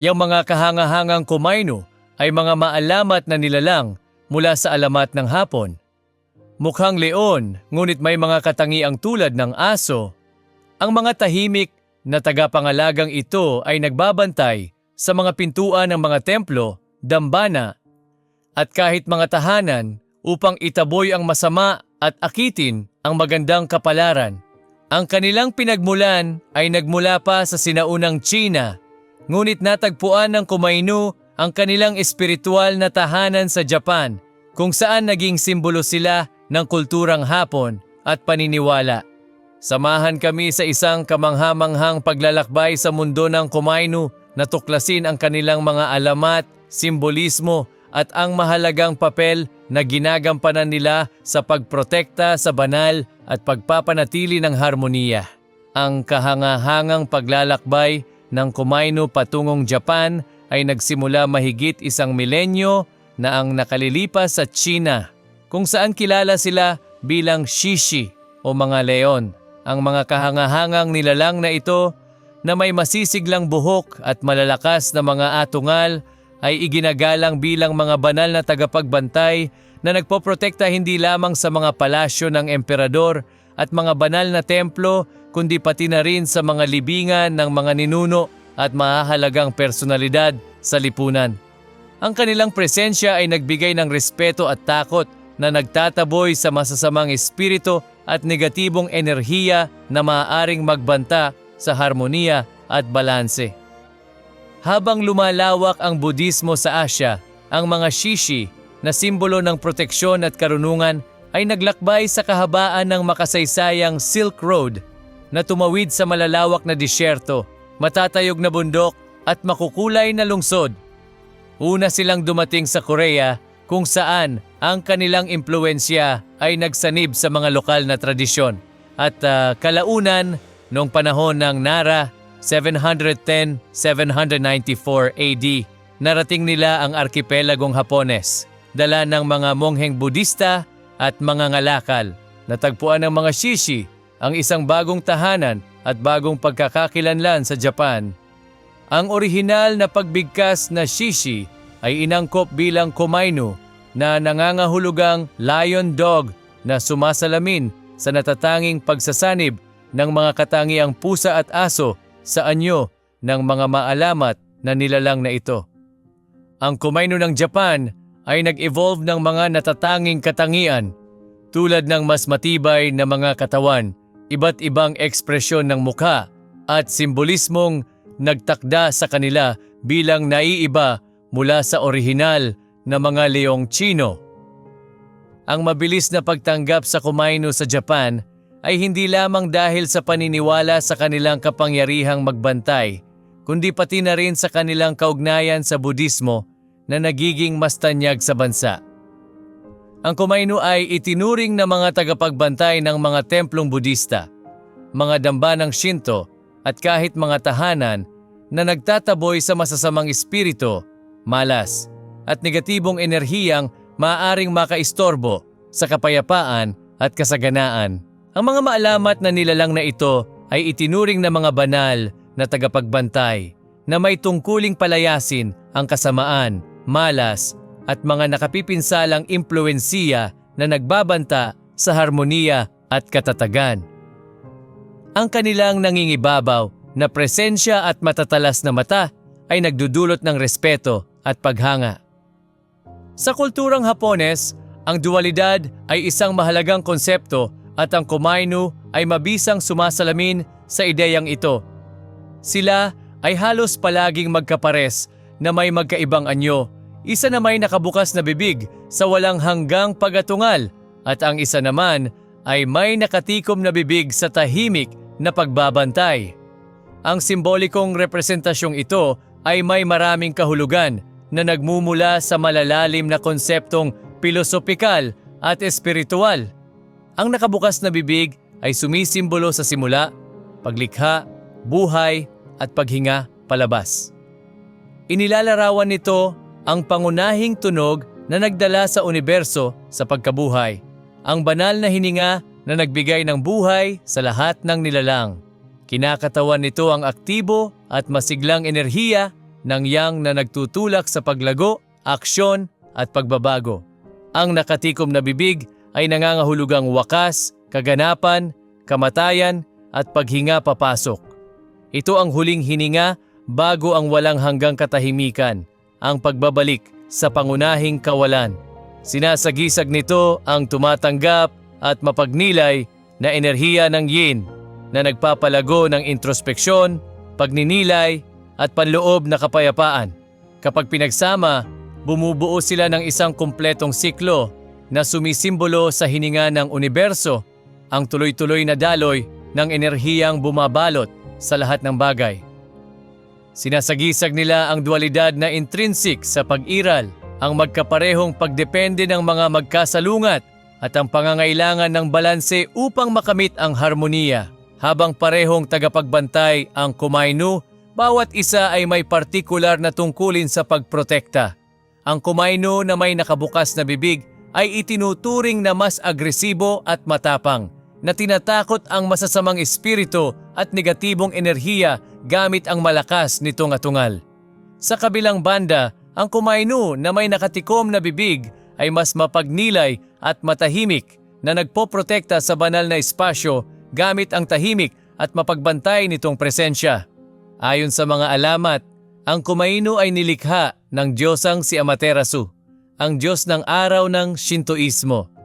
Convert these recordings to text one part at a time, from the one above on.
Yang mga kahangahangang kumaino ay mga maalamat na nilalang mula sa alamat ng hapon. Mukhang leon, ngunit may mga katangiang tulad ng aso. Ang mga tahimik na tagapangalagang ito ay nagbabantay sa mga pintuan ng mga templo, dambana, at kahit mga tahanan upang itaboy ang masama at akitin ang magandang kapalaran. Ang kanilang pinagmulan ay nagmula pa sa sinaunang China, ngunit natagpuan ng Kumainu ang kanilang espiritual na tahanan sa Japan, kung saan naging simbolo sila ng kulturang Hapon at paniniwala. Samahan kami sa isang kamanghamanghang paglalakbay sa mundo ng Kumainu na tuklasin ang kanilang mga alamat, simbolismo at ang mahalagang papel na ginagampanan nila sa pagprotekta sa banal at pagpapanatili ng harmoniya. Ang kahangahangang paglalakbay ng Kumainu patungong Japan ay nagsimula mahigit isang milenyo na ang nakalilipas sa China, kung saan kilala sila bilang shishi o mga leon. Ang mga kahangahangang nilalang na ito na may masisiglang buhok at malalakas na mga atungal ay iginagalang bilang mga banal na tagapagbantay na nagpoprotekta hindi lamang sa mga palasyo ng emperador at mga banal na templo kundi pati na rin sa mga libingan ng mga ninuno at mahahalagang personalidad sa lipunan. Ang kanilang presensya ay nagbigay ng respeto at takot na nagtataboy sa masasamang espiritu at negatibong enerhiya na maaaring magbanta sa harmonia at balanse. Habang lumalawak ang Budismo sa Asya, ang mga shishi na simbolo ng proteksyon at karunungan ay naglakbay sa kahabaan ng makasaysayang Silk Road na tumawid sa malalawak na disyerto, matatayog na bundok at makukulay na lungsod. Una silang dumating sa Korea kung saan ang kanilang impluensya ay nagsanib sa mga lokal na tradisyon at ah, kalaunan noong panahon ng Nara 710-794 AD, narating nila ang arkipelagong Hapones, dala ng mga mongheng Budista at mga ngalakal. Natagpuan ng mga shishi ang isang bagong tahanan at bagong pagkakakilanlan sa Japan. Ang orihinal na pagbigkas na shishi ay inangkop bilang komainu na nangangahulugang lion dog na sumasalamin sa natatanging pagsasanib ng mga katangiang pusa at aso sa anyo ng mga maalamat na nilalang na ito. Ang kumaino ng Japan ay nag-evolve ng mga natatanging katangian tulad ng mas matibay na mga katawan, iba't ibang ekspresyon ng mukha at simbolismong nagtakda sa kanila bilang naiiba mula sa orihinal na mga leong Chino. Ang mabilis na pagtanggap sa kumaino sa Japan ay hindi lamang dahil sa paniniwala sa kanilang kapangyarihang magbantay, kundi pati na rin sa kanilang kaugnayan sa Budismo na nagiging mas tanyag sa bansa. Ang Kumainu ay itinuring na mga tagapagbantay ng mga templong Budista, mga damba ng Shinto at kahit mga tahanan na nagtataboy sa masasamang espiritu, malas at negatibong enerhiyang maaaring makaistorbo sa kapayapaan at kasaganaan. Ang mga maalamat na nilalang na ito ay itinuring na mga banal na tagapagbantay na may tungkuling palayasin ang kasamaan, malas at mga nakapipinsalang impluensiya na nagbabanta sa harmoniya at katatagan. Ang kanilang nangingibabaw na presensya at matatalas na mata ay nagdudulot ng respeto at paghanga. Sa kulturang Hapones, ang dualidad ay isang mahalagang konsepto at ang Kumainu ay mabisang sumasalamin sa ideyang ito. Sila ay halos palaging magkapares na may magkaibang anyo, isa na may nakabukas na bibig sa walang hanggang pagatungal at ang isa naman ay may nakatikom na bibig sa tahimik na pagbabantay. Ang simbolikong representasyong ito ay may maraming kahulugan na nagmumula sa malalalim na konseptong pilosopikal at espiritual. Ang nakabukas na bibig ay sumisimbolo sa simula, paglikha, buhay at paghinga palabas. Inilalarawan nito ang pangunahing tunog na nagdala sa universo sa pagkabuhay, ang banal na hininga na nagbigay ng buhay sa lahat ng nilalang. Kinakatawan nito ang aktibo at masiglang enerhiya ng yang na nagtutulak sa paglago, aksyon at pagbabago. Ang nakatikom na bibig ay nangangahulugang wakas, kaganapan, kamatayan at paghinga papasok. Ito ang huling hininga bago ang walang hanggang katahimikan, ang pagbabalik sa pangunahing kawalan. Sinasagisag nito ang tumatanggap at mapagnilay na enerhiya ng yin na nagpapalago ng introspeksyon, pagninilay at panloob na kapayapaan. Kapag pinagsama, bumubuo sila ng isang kumpletong siklo na sumisimbolo sa hininga ng universo, ang tuloy-tuloy na daloy ng enerhiyang bumabalot sa lahat ng bagay. Sinasagisag nila ang dualidad na intrinsic sa pag-iral, ang magkaparehong pagdepende ng mga magkasalungat at ang pangangailangan ng balanse upang makamit ang harmoniya. Habang parehong tagapagbantay ang kumainu, bawat isa ay may partikular na tungkulin sa pagprotekta. Ang kumainu na may nakabukas na bibig ay itinuturing na mas agresibo at matapang, na tinatakot ang masasamang espiritu at negatibong enerhiya gamit ang malakas nitong atungal. Sa kabilang banda, ang kumainu na may nakatikom na bibig ay mas mapagnilay at matahimik na nagpoprotekta sa banal na espasyo gamit ang tahimik at mapagbantay nitong presensya. Ayon sa mga alamat, ang kumainu ay nilikha ng Diyosang si Amaterasu, ang Diyos ng araw ng Shintoismo.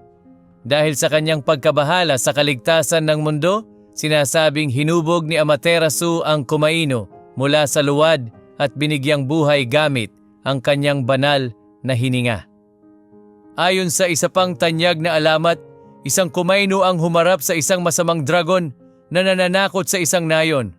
Dahil sa kanyang pagkabahala sa kaligtasan ng mundo, sinasabing hinubog ni Amaterasu ang kumaino mula sa luwad at binigyang buhay gamit ang kanyang banal na hininga. Ayon sa isa pang tanyag na alamat, isang kumaino ang humarap sa isang masamang dragon na nananakot sa isang nayon.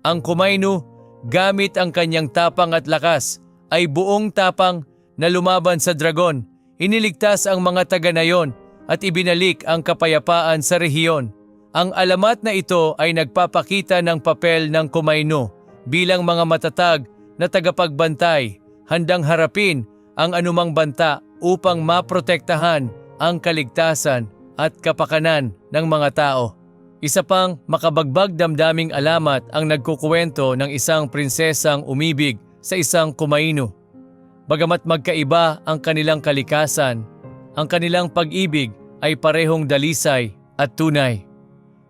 Ang kumaino, gamit ang kanyang tapang at lakas, ay buong tapang na lumaban sa dragon, iniligtas ang mga taga nayon at ibinalik ang kapayapaan sa rehiyon. Ang alamat na ito ay nagpapakita ng papel ng kumaino bilang mga matatag na tagapagbantay, handang harapin ang anumang banta upang maprotektahan ang kaligtasan at kapakanan ng mga tao. Isa pang makabagbag damdaming alamat ang nagkukuwento ng isang prinsesang umibig sa isang kumaino. Bagamat magkaiba ang kanilang kalikasan, ang kanilang pag-ibig ay parehong dalisay at tunay.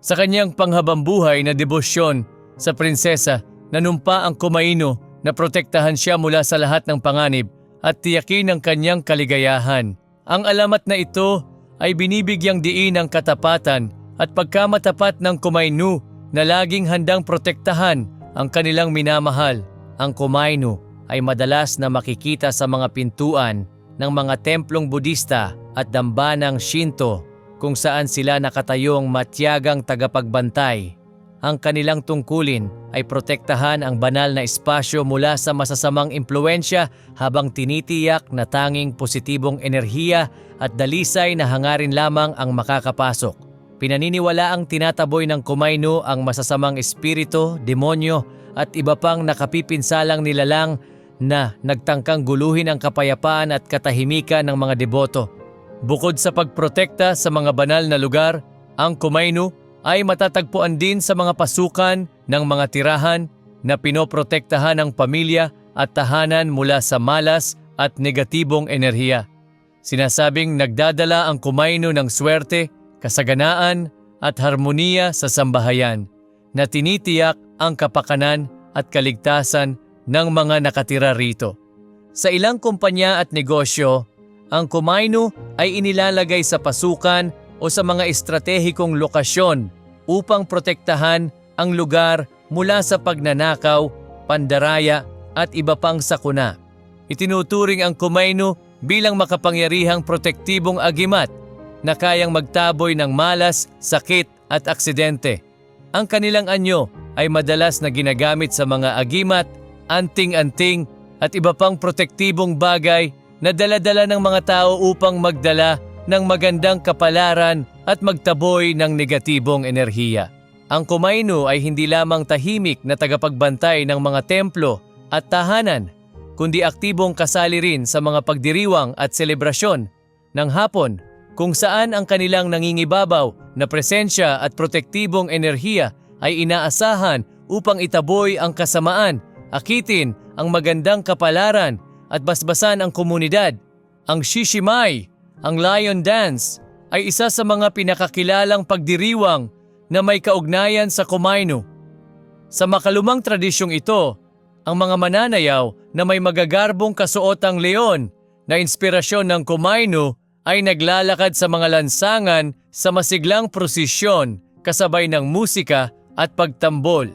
Sa kanyang panghabambuhay na debosyon sa prinsesa, nanumpa ang kumaino na protektahan siya mula sa lahat ng panganib at tiyakin ang kanyang kaligayahan. Ang alamat na ito ay binibigyang diin ng katapatan at pagkamatapat ng kumainu na laging handang protektahan ang kanilang minamahal. Ang kumainu ay madalas na makikita sa mga pintuan ng mga templong Budista at dambanang Shinto kung saan sila nakatayong matyagang tagapagbantay. Ang kanilang tungkulin ay protektahan ang banal na espasyo mula sa masasamang impluensya habang tinitiyak na tanging positibong enerhiya at dalisay na hangarin lamang ang makakapasok. Pinaniniwala ang tinataboy ng kumaino ang masasamang espiritu, demonyo at iba pang nakapipinsalang nilalang na nagtangkang guluhin ang kapayapaan at katahimikan ng mga deboto. Bukod sa pagprotekta sa mga banal na lugar, ang kumaino ay matatagpuan din sa mga pasukan ng mga tirahan na pinoprotektahan ng pamilya at tahanan mula sa malas at negatibong enerhiya. Sinasabing nagdadala ang kumaino ng swerte, kasaganaan at harmoniya sa sambahayan na tinitiyak ang kapakanan at kaligtasan ng mga nakatira rito. Sa ilang kumpanya at negosyo, ang kumaino ay inilalagay sa pasukan o sa mga estratehikong lokasyon upang protektahan ang lugar mula sa pagnanakaw, pandaraya at iba pang sakuna. Itinuturing ang kumaino bilang makapangyarihang protektibong agimat na kayang magtaboy ng malas, sakit at aksidente. Ang kanilang anyo ay madalas na ginagamit sa mga agimat, anting-anting at iba pang protektibong bagay na daladala ng mga tao upang magdala ng magandang kapalaran at magtaboy ng negatibong enerhiya. Ang kumaino ay hindi lamang tahimik na tagapagbantay ng mga templo at tahanan, kundi aktibong kasali rin sa mga pagdiriwang at selebrasyon ng hapon kung saan ang kanilang nangingibabaw na presensya at protektibong enerhiya ay inaasahan upang itaboy ang kasamaan akitin ang magandang kapalaran at basbasan ang komunidad. Ang Shishimay, ang Lion Dance, ay isa sa mga pinakakilalang pagdiriwang na may kaugnayan sa Kumainu. Sa makalumang tradisyong ito, ang mga mananayaw na may magagarbong kasuotang leon na inspirasyon ng Kumainu ay naglalakad sa mga lansangan sa masiglang prosesyon kasabay ng musika at pagtambol.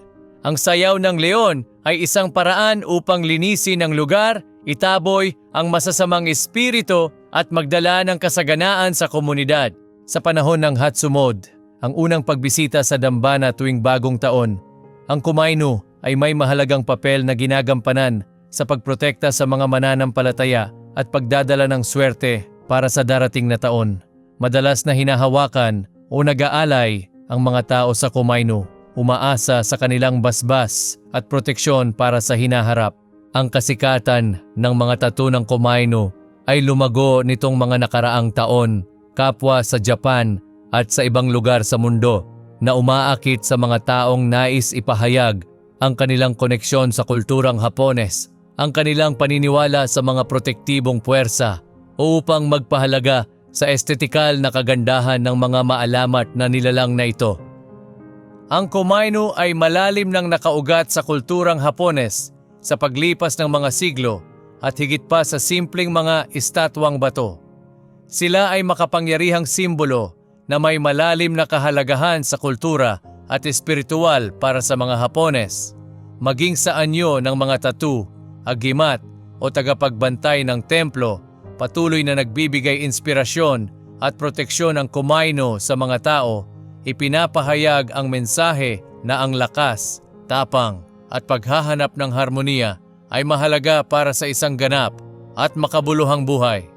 Ang sayaw ng leon ay isang paraan upang linisin ang lugar, itaboy ang masasamang espiritu at magdala ng kasaganaan sa komunidad. Sa panahon ng Hatsumod, ang unang pagbisita sa dambana tuwing bagong taon, ang Kumainu ay may mahalagang papel na ginagampanan sa pagprotekta sa mga mananampalataya at pagdadala ng swerte para sa darating na taon. Madalas na hinahawakan o nag-aalay ang mga tao sa Kumainu, umaasa sa kanilang basbas at proteksyon para sa hinaharap. Ang kasikatan ng mga tattoo ng Kumainu ay lumago nitong mga nakaraang taon, kapwa sa Japan at sa ibang lugar sa mundo na umaakit sa mga taong nais ipahayag ang kanilang koneksyon sa kulturang Hapones, ang kanilang paniniwala sa mga protektibong puwersa o upang magpahalaga sa estetikal na kagandahan ng mga maalamat na nilalang na ito. Ang Kumainu ay malalim nang nakaugat sa kulturang Hapones sa paglipas ng mga siglo at higit pa sa simpleng mga estatwang bato. Sila ay makapangyarihang simbolo na may malalim na kahalagahan sa kultura at espiritual para sa mga Hapones, maging sa anyo ng mga tattoo, agimat o tagapagbantay ng templo, patuloy na nagbibigay inspirasyon at proteksyon ng kumaino sa mga tao, ipinapahayag ang mensahe na ang lakas, tapang at paghahanap ng harmonia ay mahalaga para sa isang ganap at makabuluhang buhay.